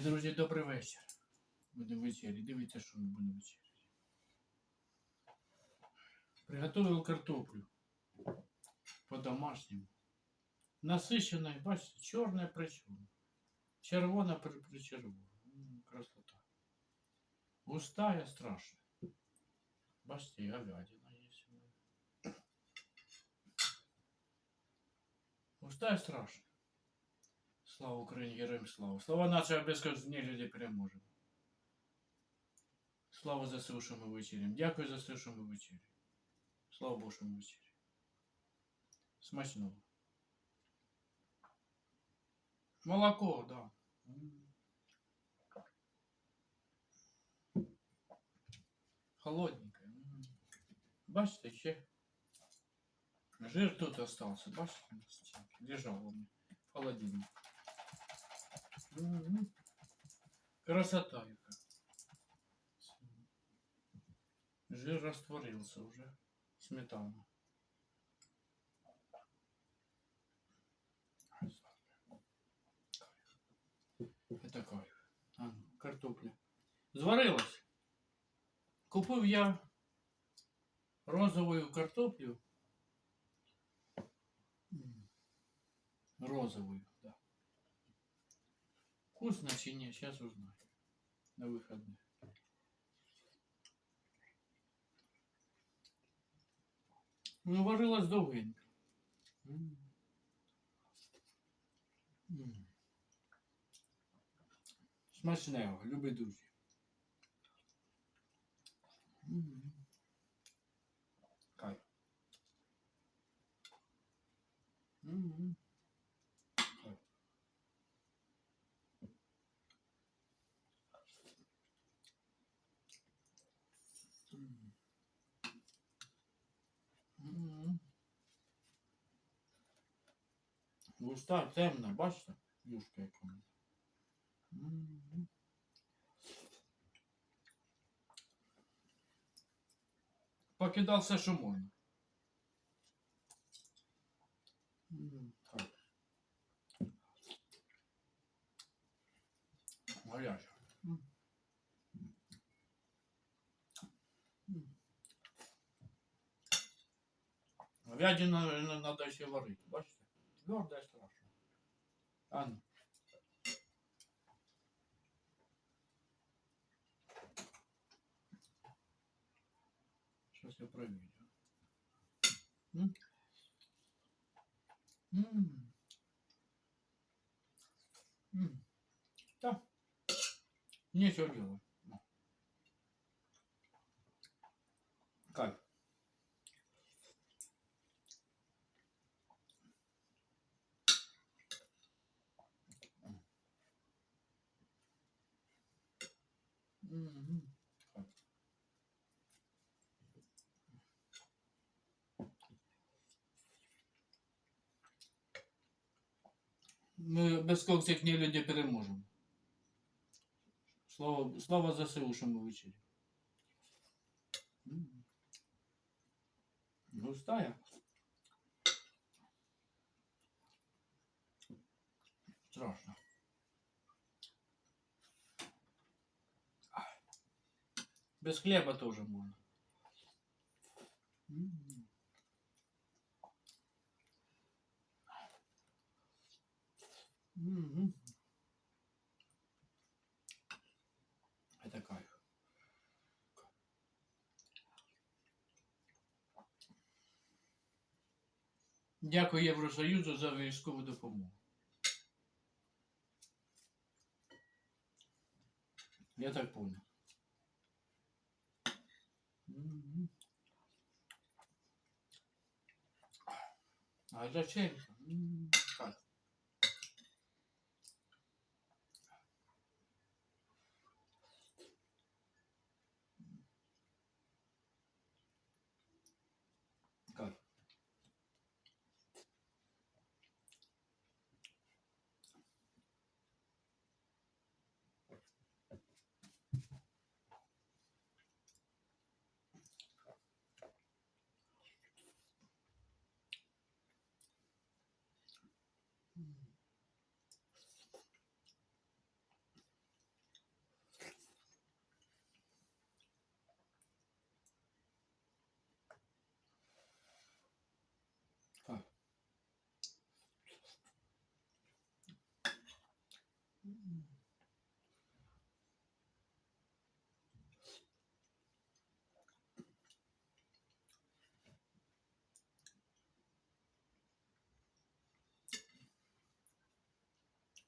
друзі, добрий вечір. Будемо вечері. Дивіться, що ми будемо вечеряти. Приготував картоплю по-домашньому. Насичена, бачите, чорне причому. Червона при, при червона. М, Красота. Густая страшно. Бачите, і говядина є у мене. Густая страшно. Слава Україні, героям слава. Слава нація безкоштовні люди переможемо. Слава ЗСУ, що ми вечерям. Дякую за все, що ми вечерям. Слава Богу, що ми вечерям. Смачного. Молоко, да. М. Холодненькое. М. Бачите, ще. Жир тут остался. Бачите, на стенке? лежал он в холодильнике. Красота. Жир растворился уже. Сметана. Это кайф. А, ну, картопля. Зварилась. Купив я розовую картоплю. Розовую. Вкусно чи ні, сейчас узнаю. На выходных. Ну, варилась довгенько. М. М. Смачного, любі друзі. М. Кайф. М. Густа, темна, бачите? Юшка яка. в мене. М. Покидав все, що можна. М, Так. Гаряче. М. М. Говядину треба ще варити, бачите? Тверда і страшно. А ну. Сейчас я проверю. М? М. М. Да. Нечего делать. Как? Ми без конфліктні люди переможемо. Слава, слава ЗСУ, що ми. М. Густая. Без хлеба тоже можно. Это кайф. Дякую Євросоюзу за військову допомогу. Я так понял. Ayrıca şey. Hmm.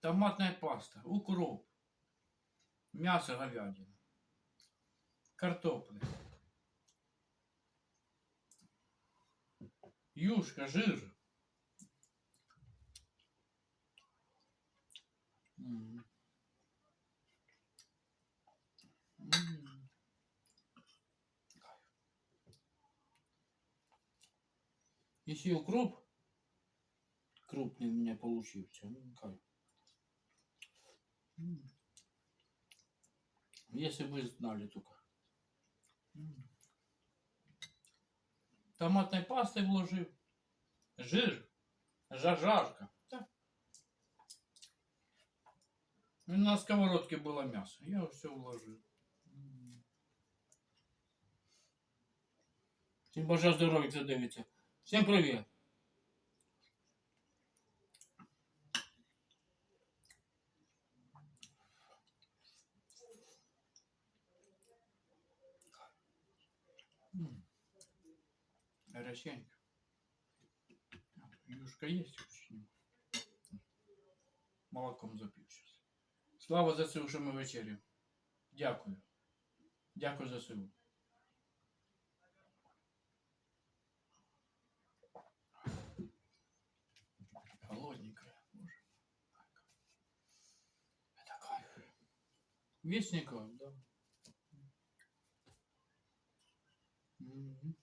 Томатная паста, укроп, мясо говядина, картопля, юшка, жир. Если укроп крупный у меня получился, ну кайф. М. Если бы знали только. М. Томатной пастой вложил. Жир. Жажарка. Да. И на сковородке было мясо. Я все вложил. М. Всім бажаю здоров'я, хто дивиться. Всім привіт. Горяченько. Юшка есть очень. Молоком запив щас. Слава це, що ми вечеряємо. Дякую. Дякую за силу. Холодненькая. Боже. Это кайф. Вестников, да. Мгм.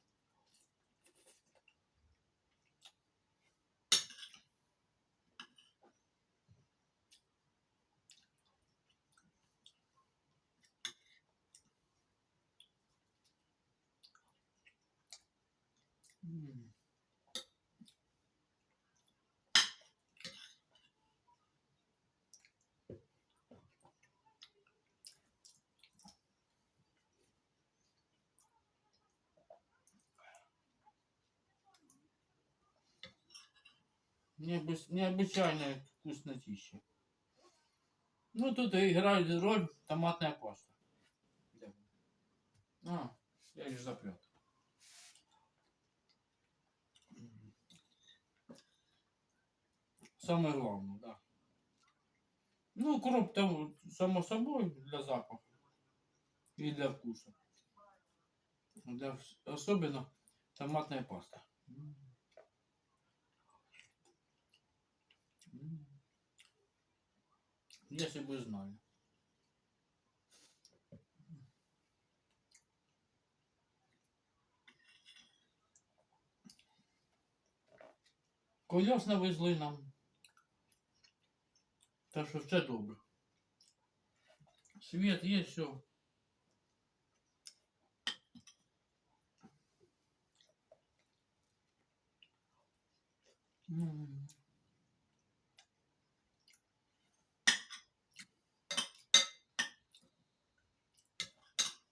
Необычайная вкуснотища. Ну, тут играет роль томатная паста. А, я лишь запрет. Самое главное, да. Ну, укроп там, само собой, для запаха. И для вкуса. Для, особенно томатная паста. Если бы знали. Колес навезли нам. Так що все добре. Свет є, все. М.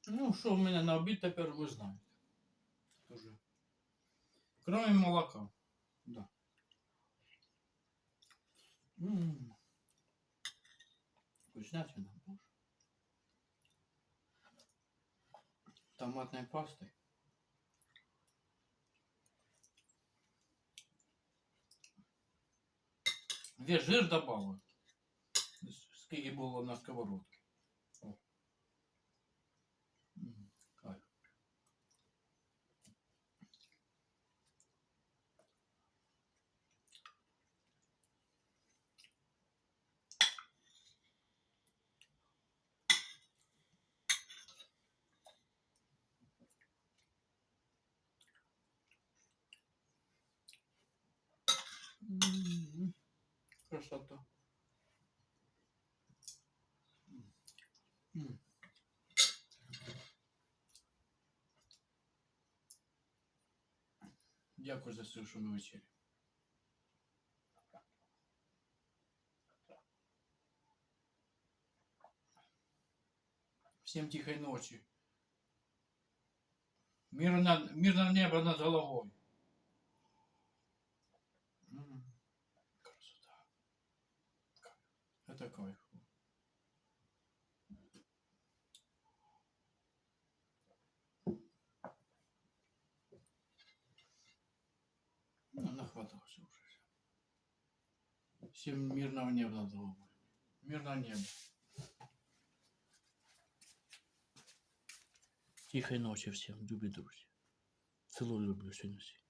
Ну, що в мене на обід тепер ви знаєте. Тоже. Кроме молока. Да. М. Вкуснятина. боже. Томатной пастой. Весь жир добавил. Скільки було на сковородці. Красота. М. Дякую за совершенную вечерю. Всем тихой ночи. Мирно, мирное небо над головой. М, Красота. Кайф. Это кайф. Ну, нахватался уже. Всем мирного неба над головой. Мирного неба. Тихої ночі всім, любі друзі. Цілую люблю сьогодні всіх.